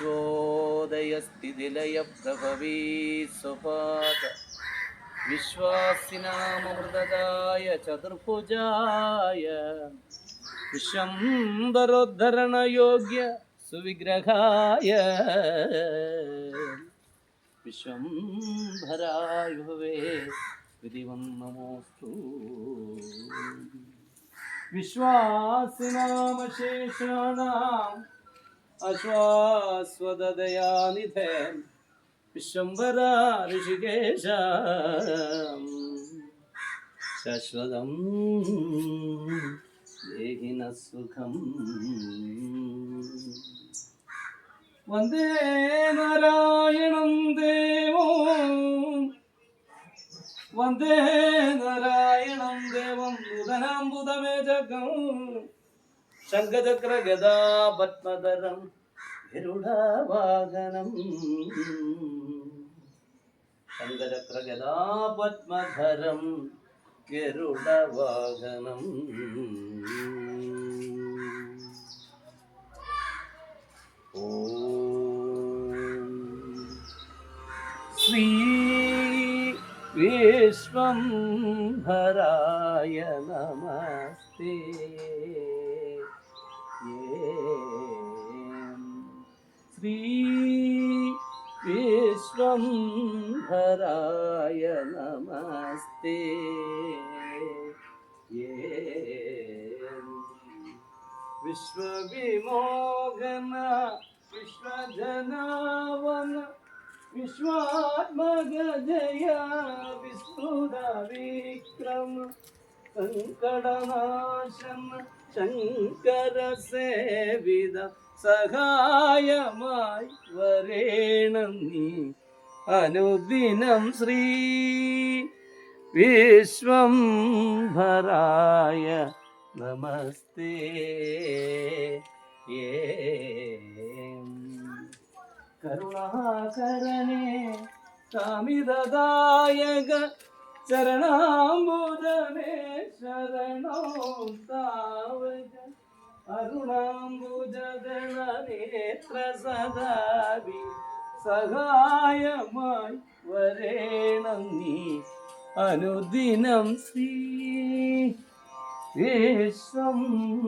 विश्वोदयस्थितिलयप्रभवी स्वपाद विश्वासिनामृतदाय चतुर्भुजाय विश्वम्बरोद्धरणयोग्य सुविग्रहाय विश्वम्भराय भवे विधिवं नमोऽस्तु विश्वासिनामशेषाणाम् അശ്വാസ്വതയാനിധേ വിശ്വംബര ഋഷികേശ. ശശ്വതം ദേഹിന സുഖം വന്ദേ നാരായണം ദേവോ. വന്ദേ നാരായണം ദേവം. ബുധനാം ബുധമേ ജഗം. ശംഖചക്ര ഗതാപത്മതരം ഗരുഡവാഹനം ശംഖചക്ര ഗതാപത്മധരം ഗരുഡവാഹനം ശ്രീ വിശ്വംഭരായ നമസ്തേ. श्री विश्वम्भराय नमस्ते। ये विश्वविमोहन विश्वजनावन विश्वात्मगजय विस्फुरविक्रम സങ്കടനാശം ശങ്കര സേവിത സഹായമായി വരേണം നീ. അനുദിനം ശ്രീ വിശ്വം ഭരായ നമസ്തേ കരുണാകരനെ കാമിതദായക ചരണാംബുജമേ ശരണോ താവക അരുണാംബുജഗണനേത്ര സദാവി സഹായമായി വരേണം നീ. അനുദിനം ശ്രീ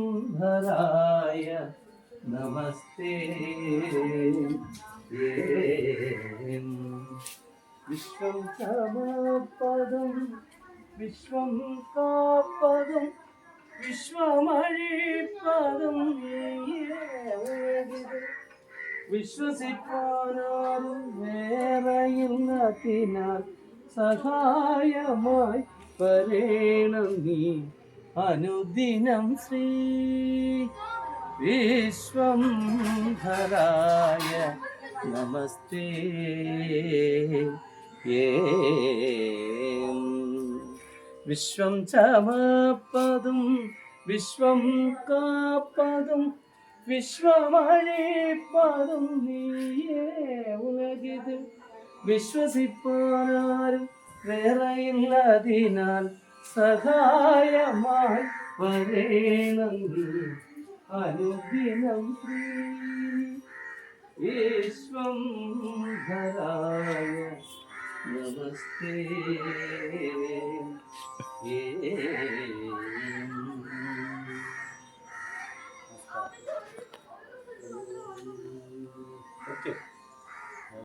വിശ്വംഭരായ നമസ്തേ. വിശ്വം സമപദം വിശ്വം കാപ്പദം വിശ്വമഴിപ്പദം വിശ്വസിപ്പാനാരും വേറെയില്ലതിനാൽ സഹായമായി വരേണം നീ അനുദിനം ശ്രീ വിശ്വം ധരായ നമസ്തേ ഏം. വിശ്വം ചവപ്പതും വിശ്വം കാപ്പതും വിശ്വമഴിപ്പതും നീയേ ഉലകിത്. വിശ്വസിപ്പാനാരും വേറെയില്ലതിനാൽ സഹായമായി വരേണം. അനുദിനം വിശ്വം ധരായ നമസ്തേ. ഓക്കെ.